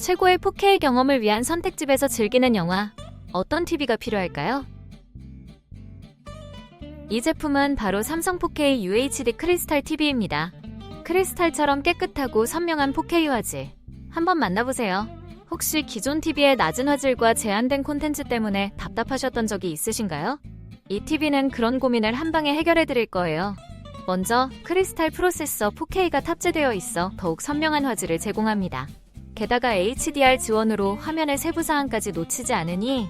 최고의 4K 경험을 위한 선택집에서 즐기는 영화. 어떤 TV가 필요할까요? 이 제품은 바로 삼성 4K UHD 크리스탈 TV입니다. 크리스탈처럼 깨끗하고 선명한 4K 화질. 한번 만나보세요. 혹시 기존 TV의 낮은 화질과 제한된 콘텐츠 때문에 답답하셨던 적이 있으신가요? 이 TV는 그런 고민을 한 방에 해결해 드릴 거예요. 먼저 크리스탈 프로세서 4K가 탑재되어 있어 더욱 선명한 화질을 제공합니다. 게다가 HDR 지원으로 화면의 세부 사항까지 놓치지 않으니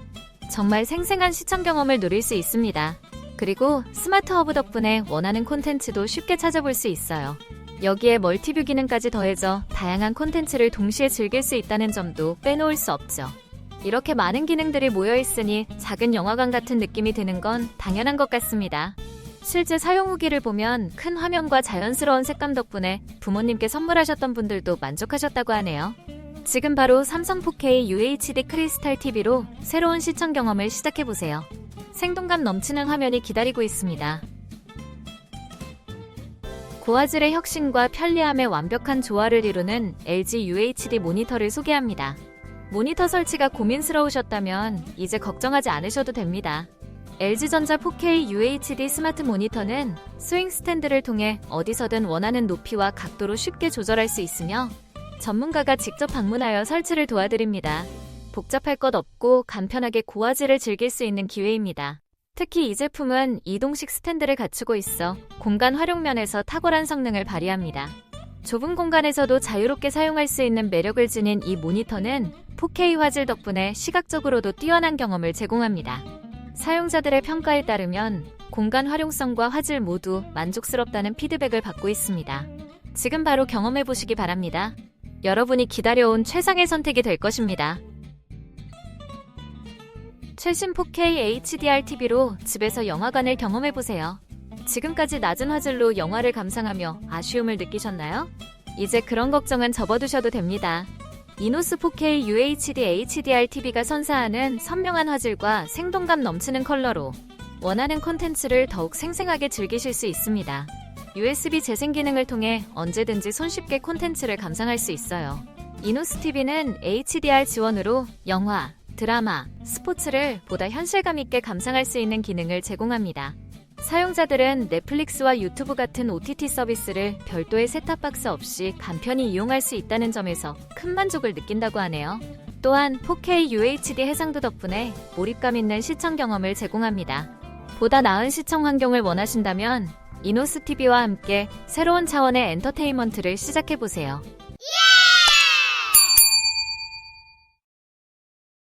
정말 생생한 시청 경험을 누릴 수 있습니다. 그리고 스마트 허브 덕분에 원하는 콘텐츠도 쉽게 찾아볼 수 있어요. 여기에 멀티뷰 기능까지 더해져 다양한 콘텐츠를 동시에 즐길 수 있다는 점도 빼놓을 수 없죠. 이렇게 많은 기능들이 모여 있으니 작은 영화관 같은 느낌이 드는 건 당연한 것 같습니다. 실제 사용 후기를 보면 큰 화면과 자연스러운 색감 덕분에 부모님께 선물하셨던 분들도 만족하셨다고 하네요. 지금 바로 삼성 4K UHD 크리스탈 TV로 새로운 시청 경험을 시작해보세요. 생동감 넘치는 화면이 기다리고 있습니다. 고화질의 혁신과 편리함의 완벽한 조화를 이루는 LG UHD 모니터를 소개합니다. 모니터 설치가 고민스러우셨다면 이제 걱정하지 않으셔도 됩니다. LG전자 4K UHD 스마트 모니터는 스윙 스탠드를 통해 어디서든 원하는 높이와 각도로 쉽게 조절할 수 있으며 전문가가 직접 방문하여 설치를 도와드립니다. 복잡할 것 없고 간편하게 고화질을 즐길 수 있는 기회입니다. 특히 이 제품은 이동식 스탠드를 갖추고 있어 공간 활용 면에서 탁월한 성능을 발휘합니다. 좁은 공간에서도 자유롭게 사용할 수 있는 매력을 지닌 이 모니터는 4K 화질 덕분에 시각적으로도 뛰어난 경험을 제공합니다. 사용자들의 평가에 따르면 공간 활용성과 화질 모두 만족스럽다는 피드백을 받고 있습니다. 지금 바로 경험해 보시기 바랍니다. 여러분이 기다려온 최상의 선택이 될 것입니다. 최신 4K HDR TV로 집에서 영화관을 경험해 보세요. 지금까지 낮은 화질로 영화를 감상하며 아쉬움을 느끼셨나요? 이제 그런 걱정은 접어두셔도 됩니다. 이노스 4K UHD HDR TV가 선사하는 선명한 화질과 생동감 넘치는 컬러로 원하는 콘텐츠를 더욱 생생하게 즐기실 수 있습니다. USB 재생 기능을 통해 언제든지 손쉽게 콘텐츠를 감상할 수 있어요. 이노스 TV는 HDR 지원으로 영화, 드라마, 스포츠를 보다 현실감 있게 감상할 수 있는 기능을 제공합니다. 사용자들은 넷플릭스와 유튜브 같은 OTT 서비스를 별도의 셋탑박스 없이 간편히 이용할 수 있다는 점에서 큰 만족을 느낀다고 하네요. 또한 4K UHD 해상도 덕분에 몰입감 있는 시청 경험을 제공합니다. 보다 나은 시청 환경을 원하신다면 이노스 TV와 함께 새로운 차원의 엔터테인먼트를 시작해보세요.